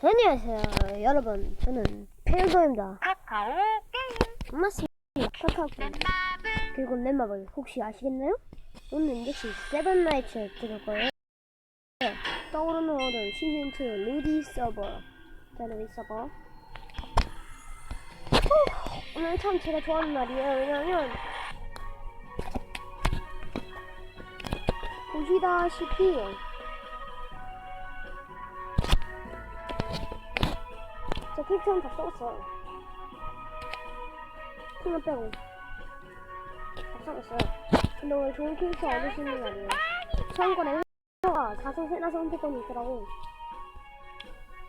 안녕하세요 여러분. 저는 페이저입니다. 카카오 게임. 맞습니다. 카카오 넷마블. 그리고 넷마블 혹시 아시겠나요? 오늘 역시 세븐나이츠 들을 거예요. 떠오르는 어른 시즌2 루디 서버. 자 루디 서버. 후, 오늘 참 제가 좋아하는 날이에요. 왜냐면 보시다시피 제 캐릭터는 다 써봤어요. 풀을 빼고. 다 써봤어요. 근데 오늘 좋은 캐릭터 얻을 수 있는 날이에요? 처음권에 가 자성 세나 선택권이 있더라고.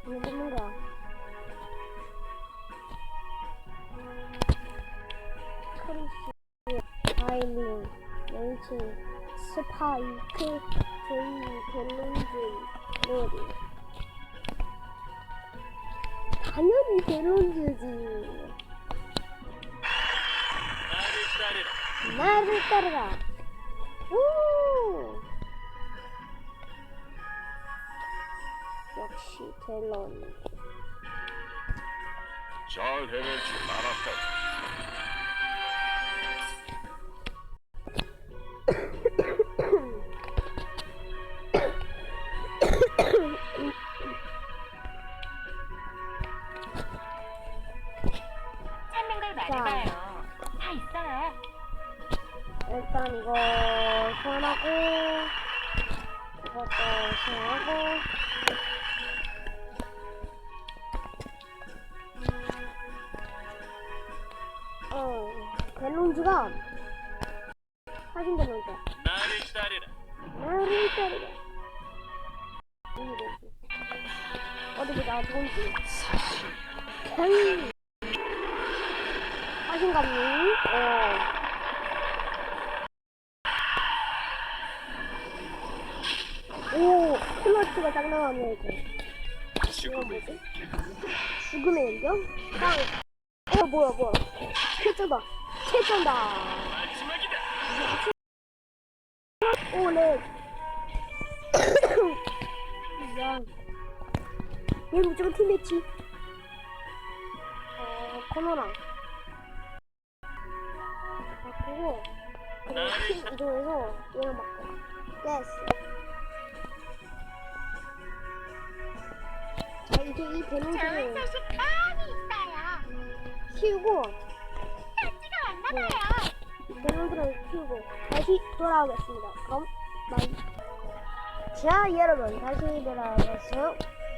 이거 뽑는 거야. 크리스 아일린 렌치 스파이크 제이 델론즈 로디 당연히 델론즈지 나를 따르라 오 역시 델론 잘 해낼 줄 알았다. 이것도 소환하고 어 델론즈가 사진 델론즈 나를 기다리라. 나를 뭐지? 어디 보자 좋은지? 사실. 사신감님 어 오, 클러치가 딱 나왔네. 이거 뭐지? 죽음의 연경? 땅. 어, 뭐야, 뭐야. 최초다. 최초다. 마지막이다. 오, 네. 미안. 얘 무조건 팀 매치. 어, 코너랑. 바꾸고, 그리고 팀 이동해서 얘랑 바꿔. 됐어. 자, 이제 이 좋은 배낭들을 소식 많이 있어요 키우고, 편지가 왔나봐요 배낭들을 키우고, 다시 돌아오겠습니다. 그럼, 바이. 자, 여러분, 다시 돌아오겠어요.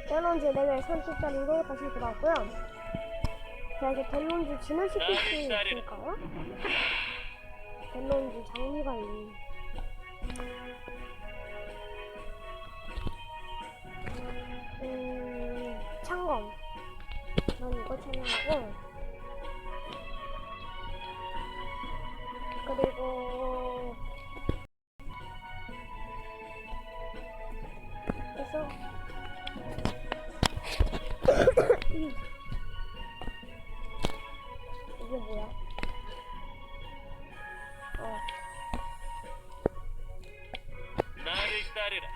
델론즈 레벨 30짜리로 다시 돌아왔고요. 자, 이제 델론즈 진화시킬 수 있을까요? 델론즈 장미가 있네. 난 이거 찾아가고. 그리고, 그래서, 이게 뭐야? 어, 나를 기다리라.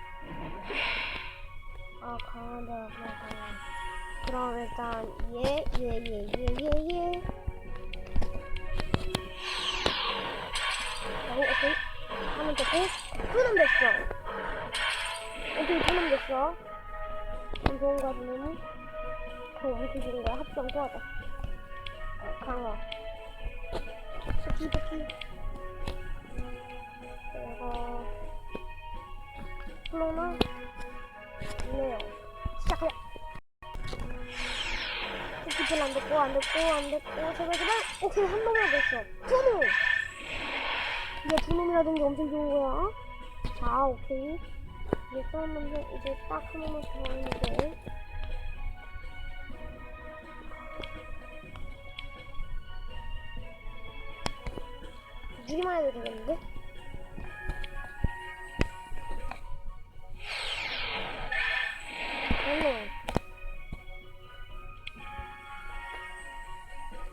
아, 그냥 강한. 그럼 일단, 예, 예, 예, 예, 예, 예. 오, 오케이. 하면 됐고, 두놈 됐어. 오케이, 두놈 됐어. 좀 좋은가 보면은, 우리 주는 거야. 합성 좋아하자. 어, 강화. 스키, 스키. 그리고, 플로나. 스키플 안 됐고, 안 됐고, 안 됐고, 제발, 제발. 오케이, 한 놈이나 됐어. 두 놈! 이게 두 놈이라는 게 엄청 좋은 거야. 자, 오케이. 이제 싸움인데, 이제 딱 한 놈만 더 있는데. 무기만 해도 되겠는데?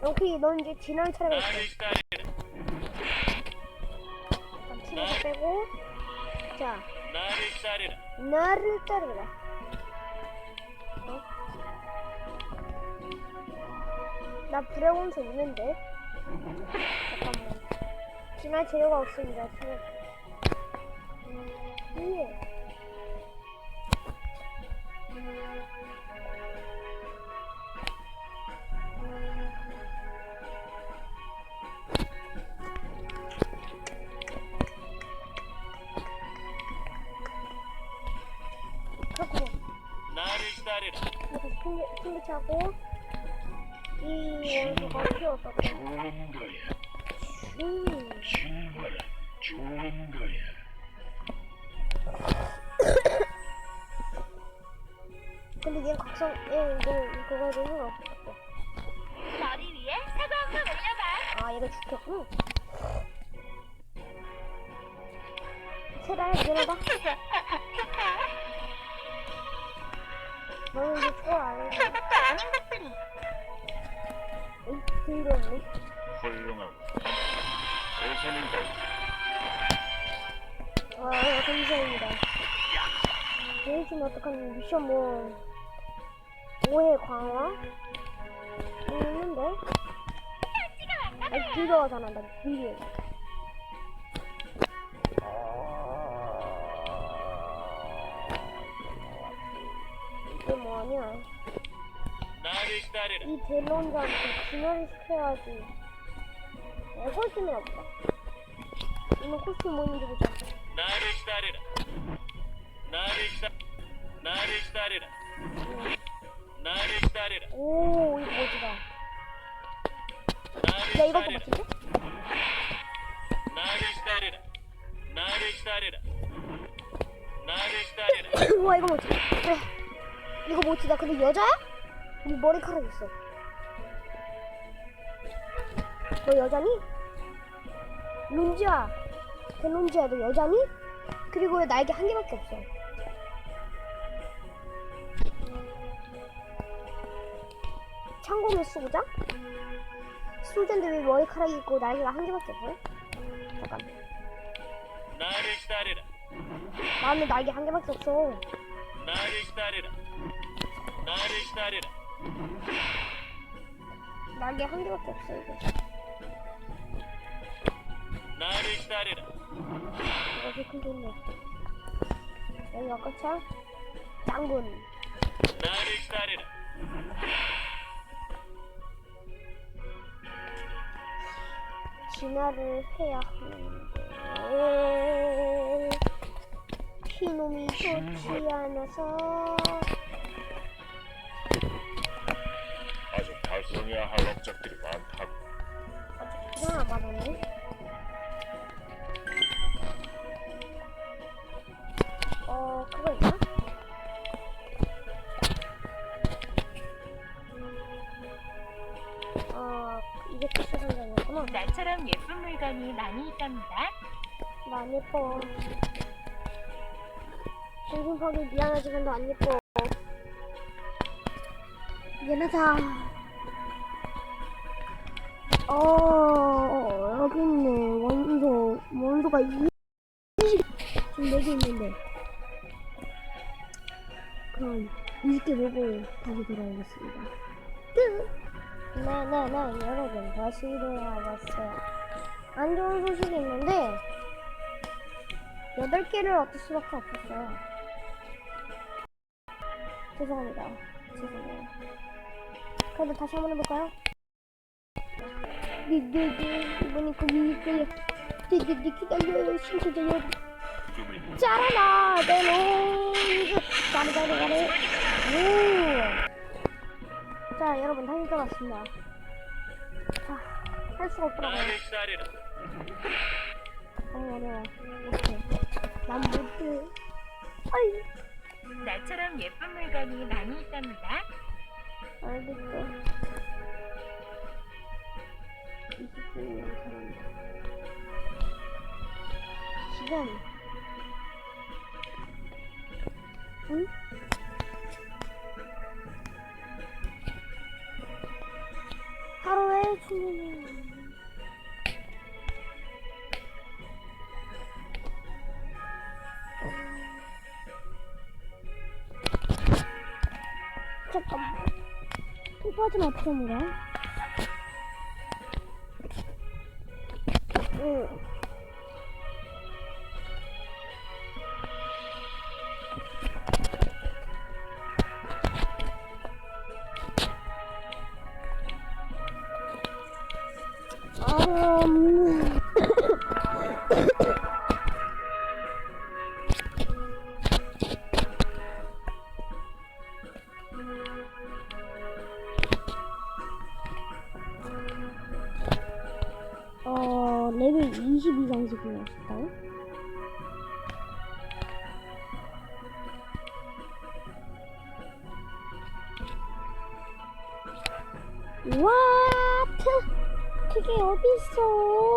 영피 넌 이제 지난 차례가 있어. 일단 친구 빼고. 자 나를 따르라. 어? 나 브레곤스 있는데? 잠깐만. 진화 재료가 없습니다. 지금 음, 예. 이렇게 핑계, 핑계 차고 이 원소가 필요 없었고 좋은 거야. 음, 정말 좋은 거야. 근데 얘는 각성 얘 이거 그거 되는 거 없어 머리 위에 사과 한번 올려봐. 아 얘가 죽였군 세달 밀어봐 너는 이제 초월 안 해. 그것도 아닌 것들이. 더럽네 훌륭하고. 대선인 거. 아 감사합니다 제이슨 어떡하니 미션 뭐 오해 강화 있는데 아니 비교가 잘한다 비교 기다리라. 이 델론자한테 진화를 시켜야지 에설심이 없다 이거 코스튬 뭐 있는지 보자 나를 기다리라. 나를 기다. 나를 기다리라. 나를 기다리라. 오 이거 나를 야 이것도. 멋진데? 나를 기다리라. 나를 기다리라. 나를 기다리라. 우와 이거 멋지다 그래 이거 멋지다 근데 여자야? 이 머리카락 있어 너 여자니? 룬지야 델론지야 너 여자니? 그리고 왜 날개 한 개밖에 없어 참고로 수부자? 수부자인데 왜 머리카락이 있고 날개가 한 개밖에 없어? 잠깐 나를 기다리라. 나는 날개 한 개밖에 없어 나를 기다리라. 나를 기다리라. 날개 한 개밖에 없어 이거 나를 기다리라. 이렇게 큰 돈네 여기 아까 차 짱군 나를 기다리라. 진화를 해야 하는데 피놈이 좋지 않아서 해야 할 업적들이 많다고. 하나 맞았네 어 그거 있나? 어 이게 특수 상자였구나 나처럼 예쁜 물건이 많이 있답니다. 나안 예뻐. 정신파기 미안하지만 너 안 예뻐. 미안하다. 어, 여기 있네. 원소. 원소가 20, 지금 4개 있는데. 그럼 20개 보고 다시 돌아오겠습니다. 끝! 네네네, 여러분. 다시 돌아왔어요. 안 좋은 소식이 있는데, 여덟 개를 얻을 수밖에 없었어요. 죄송합니다. 죄송해요. 그래도 다시 한번 해볼까요? 거기 있고요. 네네네 기다려요. 꿈을 짜라나 내놈 가래 가래 가래 오. 자 여러분 다시 들어갔습니다. 자할 수가 없더라고요. 너무 어려워. 오케이. 난 못해. 아이. 나처럼 예쁜 물건이 많이 있답니다. 알겠어. 20분이면 사람. 지금. 응? 하루에 충분히. 잠깐만. 통파지는 어떻게 하는? Oh. 레벨 20 이상씩 올랐다. 와트! 그게 어딨어?